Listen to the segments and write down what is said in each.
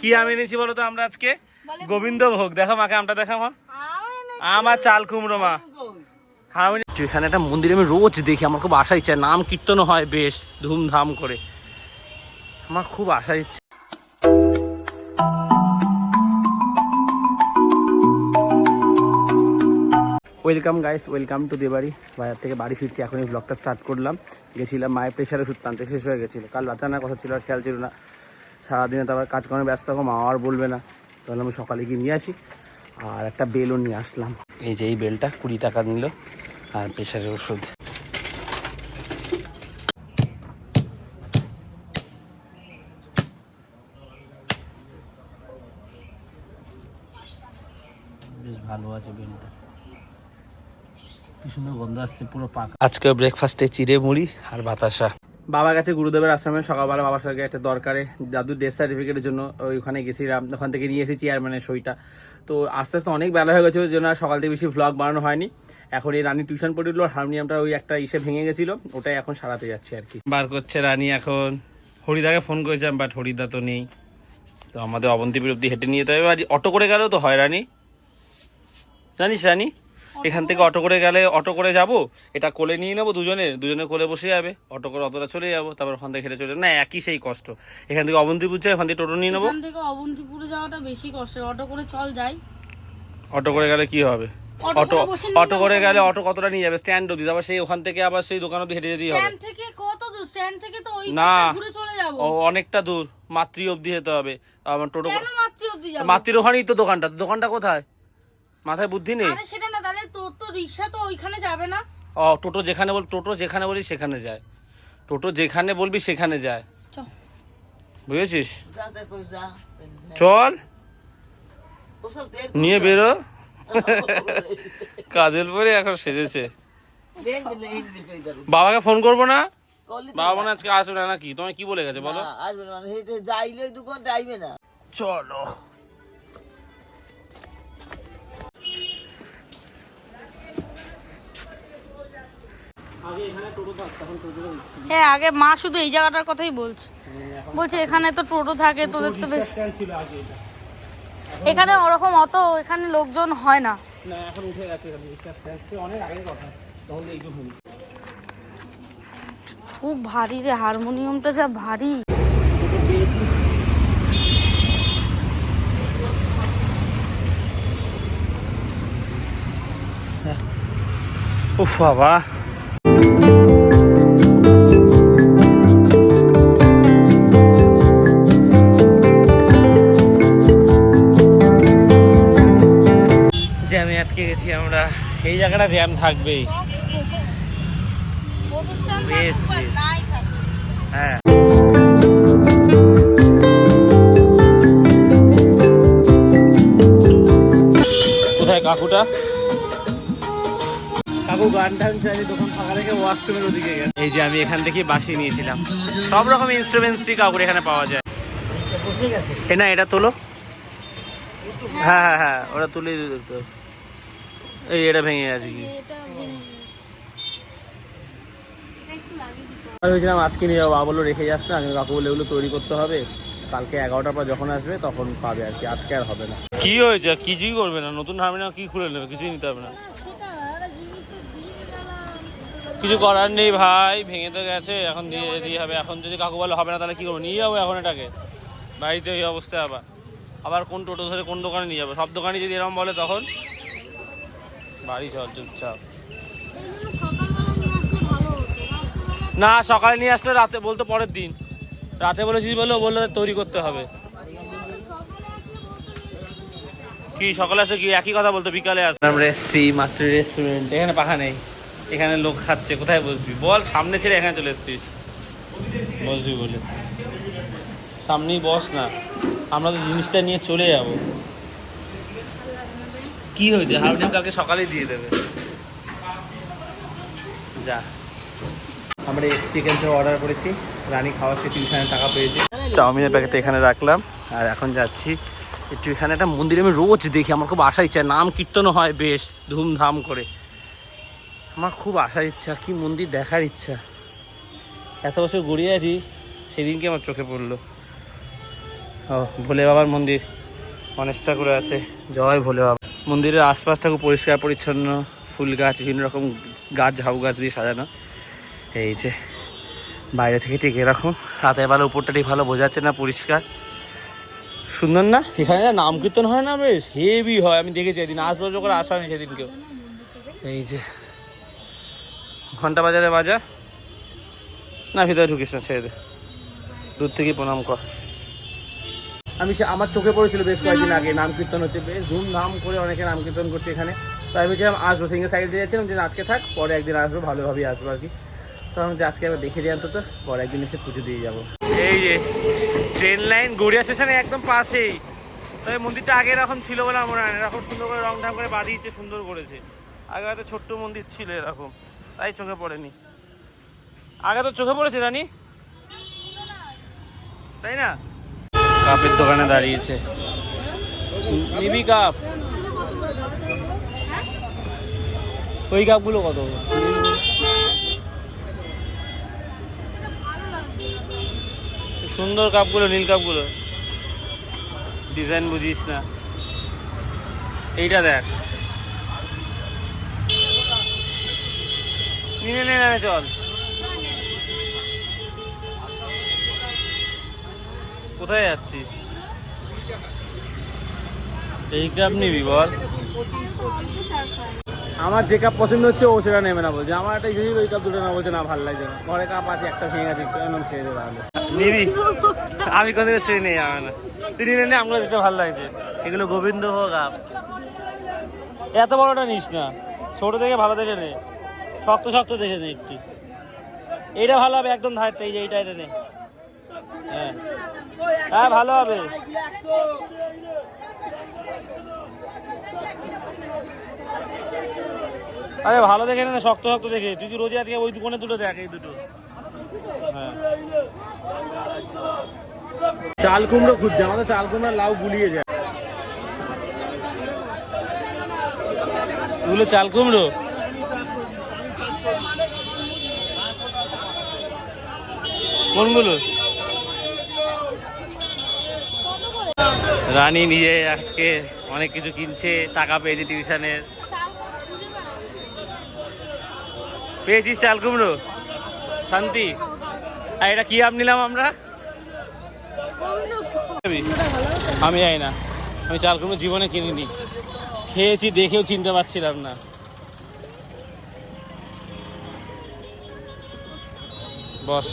কি আম এনেছি বলো তো আমরা আজকে? গোবিন্দ ভোগ দেখো মাকে আমটা দেখা আমার চাল কুমড়ো মা। এখানে একটা মন্দির আমি রোজ দেখি আমার খুব আশা ইচ্ছা। নাম কীর্তন হয় বেশ ধুমধাম করে। আমার খুব আশা ইচ্ছে। Welcome guys welcome to Debari. বাজার থেকে বাড়ি ফিরছি এখনই ব্লগটা স্টার্ট করলাম। গেছিলাম মায়ের প্রেশারে ওষুধ টানতে। শেষ হয়ে গেছিল। কাল রাতে আনার কথা ছিল আর খেয়াল ছিল না। সারাদিনে তারপর কাজকর্মে ব্যস্ত থাকো মা আর বলবে না। তাহলে আমি সকালে গিয়ে নিয়ে আসি আর একটা বেলও নিয়ে আসলাম। এই যে এই বেলটা কুড়ি টাকা নিল আর প্রেশারের ওষুধ। বেশ ভালো আছে বেলটা। কি সুন্দর গন্ধ আসছে পুরো পাকা। আজকে ব্রেকফাস্টে চিড়ে মুড়ি আর বাতাসা। বাবা গেছে গুরুদেবের আশ্রমে সকালবেলা বাবার সঙ্গে একটা দরকারে। দাদুর ডেথ সার্টিফিকেটের জন্য ওই ওখানে গেছিলাম ওখান থেকে নিয়ে এসেছি চেয়ারম্যানের সইটা। তো আস্তে আস্তে অনেক বেলা হয়ে গেছে, ওই জন্য আর সকাল থেকে বেশি ভ্লগ বানানো হয়নি। এখন এই রানী টিউশন পড়ে উঠল হারমোনিয়ামটা ওই একটা ইসে ভেঙে গেছিল, ওটাই এখন সারাতে যাচ্ছে আর কি। বার করছে রানী এখন। হরিদাকে ফোন করেছিলাম বাট হরিদা তো নেই। তো আমাদের অবন্তিপুর অব্দি হেঁটে নিয়ে যেতে হবে, আর অটো করে গেলেও তো হয় রানী। জানিস রানী? এখান থেকে অটো করে গেলে অটো করে যাব এটা কোলে নিয়ে নেব দুজনে দুজনে কোলে বসে যাবে অটো করে অতটা চলে যাব তারপর ওখান থেকে হেঁটে চলে। না একই সেই কষ্ট। এখান থেকে অবন্তিপুর যাই ওখান থেকে টোটো নিয়ে নেব। এখান থেকে অবন্তিপুরে যাওয়াটা বেশি কষ্টের অটো করে চল যাই। অটো করে গেলে কি হবে? অটো অটো করে গেলে অটো কতটা নিয়ে যাবে? স্ট্যান্ড অব্দি আবার সেই ওখান থেকে আবার সেই দোকান অব্দি হেঁটে যেতেই হবে। স্ট্যান্ড থেকে কত দূর? স্ট্যান্ড থেকে তো ওই না। ঘুরে চলে যাব। ও অনেকটা দূর মাতৃ অব্দি যেতে হবে। আমার টোটো মাতৃ অবধি যাব? মাতৃর ওখানেই তো দোকানটা দোকানটা কোথায়? মাথায় বুদ্ধি নেই? আরে সেটা না তাহলে তোর তো রিক্সা তো ওইখানে যাবে না? ও টোটো যেখানে বল টোটো যেখানে বলি সেখানে যায়। টোটো যেখানে বলবি সেখানে যায়। বুঝেছিস? চল। নিয়ে বেরো। কাজের পরে এখন সেজেছে। বাবাকে ফোন করব না? বাবা মনে আজকে আসবে না নাকি? তোমায় কি বলে গেছে বলো? যাইলে দোকান যাইবে না। চলো। হ্যাঁ আগে মা শুধু এই জায়গাটার কথাই বলছে। বলছে, এখানে তো টোটো থাকে, তোদের তো বেশ। এখানে ওরকম অত এখানে লোকজন হয় না। খুব ভারী রে, হারমোনিয়ামটা যা ভারী। উফ, বাবা। এই জায়গাটা জ্যাম থাকবেই। বেশ। হ্যাঁ। কোথায় কাকুটা? কাকু গান টান চাইলে দোকান ফাঁকা রেখে ওয়াশরুমের ওদিকে গেছে। এই যে আমি এখান থেকে বাসি নিয়েছিলাম। সব রকম ইনস্ট্রুমেন্টসই কাকুর এখানে পাওয়া যায়। বসে গেছে? না এটা তোলো। হ্যাঁ। হ্যাঁ হ্যাঁ ওটা তুলে দিতে হবে। এই এটা ভেঙে গেছে কি? আমি ভেবেছিলাম আজকে নিয়ে যাব বাবা বলল রেখে যাস না। কিন্তু কাকু বলে এগুলো তৈরি করতে হবে। কালকে এগারোটার পর যখন আসবে তখন পাবে আর কি। আজকে আর হবে না। কি হয়েছে? কিছুই করবে না। নতুন হারমোনিয়াম কি খুলে নেবে? কিছুই নিতে হবে না। কিছু করার নেই ভাই ভেঙে তো গেছে। এখন দিয়ে দিয়ে হবে। এখন যদি কাকু বলে হবে না তাহলে কি করব? নিয়ে যাব এখন এটাকে। বাড়িতে ওই অবস্থায় আবার। আবার কোন টোটো ধরে কোন দোকানে নিয়ে যাব? সব দোকানে যদি এরকম বলে তখন বাড়ি চল চুপচাপ। না সকালে নিয়ে আসলে রাতে বলতো পরের দিন। রাতে বলেছিস বলে বলল তৈরি করতে হবে। কি সকালে আসে কি? একই কথা বলতো বিকালে আসে। আমরা এসছি মাতৃ রেস্টুরেন্ট এখানে পাখা নেই। এখানে লোক খাচ্ছে কোথায় বসবি? বল সামনে ছেড়ে এখানে চলে এসছিস। বসবি বলে। সামনেই বস না। আমরা তো জিনিসটা নিয়ে চলে যাব। কি হয়েছে? হারমোনিয়াম কালকে সকালেই দিয়ে দেবে। যা। আমরা চিকেন চাপ অর্ডার করেছি। রানী খাওয়াচ্ছে টিউশনের টাকা পেয়েছি। চাউমিনের প্যাকেট এখানে রাখলাম। আর এখন যাচ্ছি। একটু এখানে একটা মন্দির আমি রোজ দেখি। আমার খুব আশা ইচ্ছা। নাম কীর্তনও হয় বেশ ধুমধাম করে। আমার খুব আসার ইচ্ছা। কি মন্দির দেখার ইচ্ছা। এত বছর গড়িয়ে আছি সেদিনকে আমার চোখে পড়ল। ও ভোলে বাবার মন্দির। গণেশ ঠাকুর আছে। জয় ভোলে বাবা। মন্দিরের আশপাশটা খুব পরিষ্কার, পরিচ্ছন্ন, ফুল গাছ, বিভিন্ন রকম গাছ, ঝাউ গাছ দিয়ে সাজানো। এই যে, বাইরে থেকে ঠিক এরকম। রাতের বেলা উপরটা ঠিক ভালো বোঝা যাচ্ছে না, পরিষ্কার। সুন্দর না? এখানে না নাম কীর্তন হয় না বেশ? হেভি হয়, আমি দেখেছি এদিন। আসব করে আসা হয়নি সেদিন কেউ এই যে, ঘণ্টা বাজারে বাজার না, ভিতরে ঢুকিস না, ছেড়ে দে। দূর থেকে প্রণাম কর। আমি সে আমার চোখে পড়েছিল বেশ কয়েকদিন আগে, নাম কীর্তন হচ্ছে, বেশ ধুমধাম করে অনেকে নাম কীর্তন করছে এখানে। তো আমি ভেবেছিলাম আসব সিঙ্গেল সাইড দিয়ে যাচ্ছিলাম, যে আজকে থাক, পরে একদিন আসব, ভালোভাবেই আসব আর কি। তো আমি যে আজকে আবার দেখে দিই অন্তত, পরে একদিন এসে পুজো দিয়ে যাব। এই যে ট্রেন লাইন গড়িয়া স্টেশনের একদম পাশেই। তবে মন্দিরটা আগে এরকম ছিল বলে আমার মনে হয়। এরকম সুন্দর করে রং ঢং করে বাঁধিয়েছে, সুন্দর করেছে। আগে হয়তো ছোট্ট মন্দির ছিল এরকম, তাই চোখে পড়েনি। আগে তো চোখে পড়েছে, রানী? তাই না? কাপের দোকানে দাঁড়িয়েছে। নিবি কাপ? ওই কাপগুলো কত? সুন্দর কাপগুলো, নীল কাপগুলো। ডিজাইন বুঝিস না। এইটা দেখ। নিয়ে নে চল। কোথায় যাচ্ছিস? এই কাপ নিবি বল। আমার যে কাপ পছন্দ হচ্ছে ও সেটা নেবে না বলছে। আমার একটা যদি ওই কাপ দুটো না বলছে না ভালো লাগছে না। ঘরে কাপ আছে একটা ভেঙে গেছে কেন ছেড়ে দে তাহলে। নিবি? আমি কোনদিন সেই নেই আমার। না তুই নিলে আমগুলো দিতে ভালো লাগছে। এগুলো গোবিন্দ হোক কাপ এত বড়টা নিস না। ছোট থেকে ভালো দেখে নে। শক্ত শক্ত দেখে নে একটু। এইটা ভালো হবে একদম ধারটা এই যে এইটা এটা নে। হ্যাঁ। হ্যাঁ ভালো হবে। আরে, ভালো দেখে না, শক্ত শক্ত দেখে। তুই কি রোজই আজকে ওই দোকানে দুটো দেখ, এই দুটো। হ্যাঁ। চাল কুমড়ো খুঁজছে, আমাদের চাল কুমড়ো লাউ গুলিয়ে যায়। এগুলো চাল কুমড়ো? কোনগুলো? রানী নিজে আজকে অনেক কিছু কিনছে, টাকা পেয়েছে টিউশনের পেয়েছিস চাল কুমড়ো? শান্তি। আর এটা কি আম নিলাম আমরা? আমি। যাই না। আমি চাল কুমড়ো জীবনে কিনিনি। খেয়েছি, দেখেও চিনতে পারছিলাম না। বস।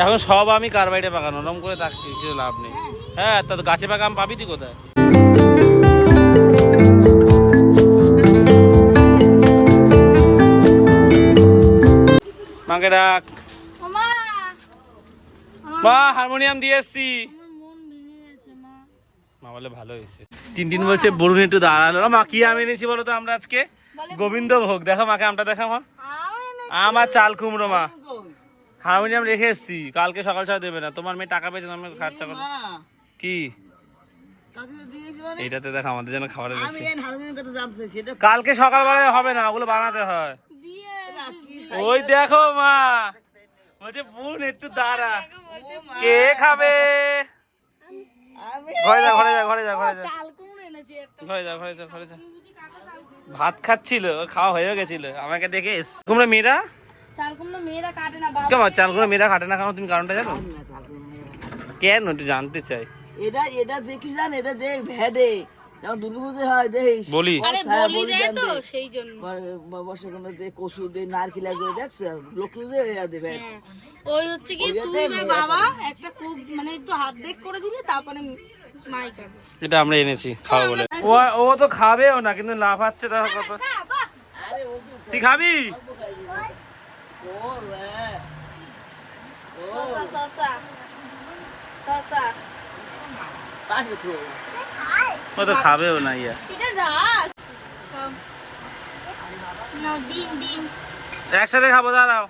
এখন সব আমি কার্বাইডে পাকানো ওরম করে তাক কিছু লাভ নেই। হ্যাঁ। তা তো গাছে পাকা আম পাবি তুই কোথায়? মাকে ডাক। মা! হারমোনিয়াম দিয়ে এসছি। মা। বলে ভালো হয়েছে। টিনটিন বলছে বরুণ একটু দাঁড়াল মা কি আম এনেছি বলো তো আমরা আজকে? গোবিন্দ ভোগ দেখো মাকে আমটা দেখা মা। আমি আমার চাল কুমড়ো মা। হারমোনিয়াম রেখে এসছি। কালকে সকাল সকাল দেবে না। তোমার মেয়ে টাকা পেয়েছে আমি খরচা করো কি? কাকে দিয়েছি মানে? দেখো আমাদের জন্য খাবার কালকে সকালবেলায় হবে না ওগুলো বানাতে হয়। ওই দেখো মা। বলছে বোন একটু দাঁড়া। কে খাবে? ঘরে যা ঘরে যা ঘরে যা ঘরে যা চাল কুমড়ো এনেছি একটা। ঘরে যা ঘরে যা ঘরে যা ভাত খাচ্ছিল খাওয়া হয়ে গেছিল। আমাকে দেখে এস তোমরা মেয়েরা? চাল কুমড়ো মেয়েরা কাটে না বাবা। কেমন চাল করে মেয়েরা খাটে না কেন? তুমি কারণটা জানো? কুমড়ো। কেন একটু জানতে চাই। এটা এটা দেখিস জান এটা দেখ ভেডে যেমন দুর্গাপুজো হয় দেখিস। বলি। আরে হ্যাঁ, বলি বলি দে জান দে। সেই জন্য। বর্ষাকালে দে কচু দে নারকেল করে দেখছ? লক্ষ্মী পুজো দেবে হ্যাঁ। ওই হচ্ছে কি তুই বাবা একটা খুব মানে একটু হাত দেখ করে দিলে তারপরে এটা আমরা এনেছি বলে। ও ও তো খাবেও না কিন্তু লাফাচ্ছে দেখো কত। তুই খাবি? হ্যাঁ। শসা শসা শসা কাকে তো ও তো খাবেও না ইয়া এটা রাখ না ডিম ডিম একসাথে খাব দাঁড়াও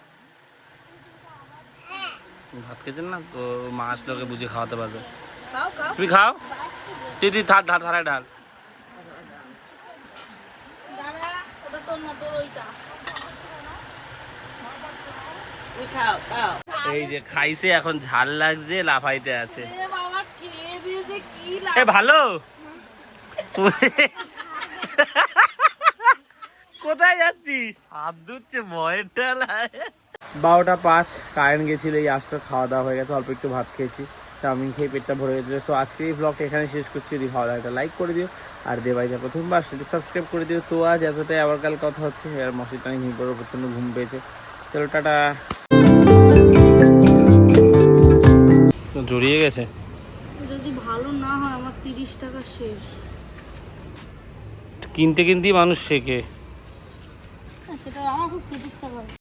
ভাত খেয়েছেন না তো মা আসলে বুঝে খাওয়াতে পারবে তুমি খাও তুই ধার ধার ধারে ঢাল দাঁড়া ওটা তোর না ওইটা এই যে খাইছে এখন ঝাল লাগছে লাফাইতে আছে। এ এ ভালো? কোথায় যাচ্ছিস? হাত ধুচ্ছে বারোটা পাঁচ কারেন্ট গেছিল এই আসটা খাওয়া দাওয়া হয়ে গেছে অল্প একটু ভাত খেয়েছি। চাউমিন খেয়ে পেটটা ভরে গেছিল। সো আজকে এই ব্লগটা এখানে শেষ করছি। যদি ভালো লাগে লাইক করে দিও। আর দেবাইতে প্রথমবার সেটা সাবস্ক্রাইব করে দিও। তো আজ এতটাই আবার কাল কথা হচ্ছে। আর মশির টানি ঘুম পড়ে প্রচণ্ড ঘুম পেয়েছে। চলো টাটা। জড়িয়ে গেছে। যদি ভালো না হয় আমার তিরিশ টাকা শেষ। কিনতে কিনতেই মানুষ শেখে। সেটা আমার খুব তিরিশ টাকা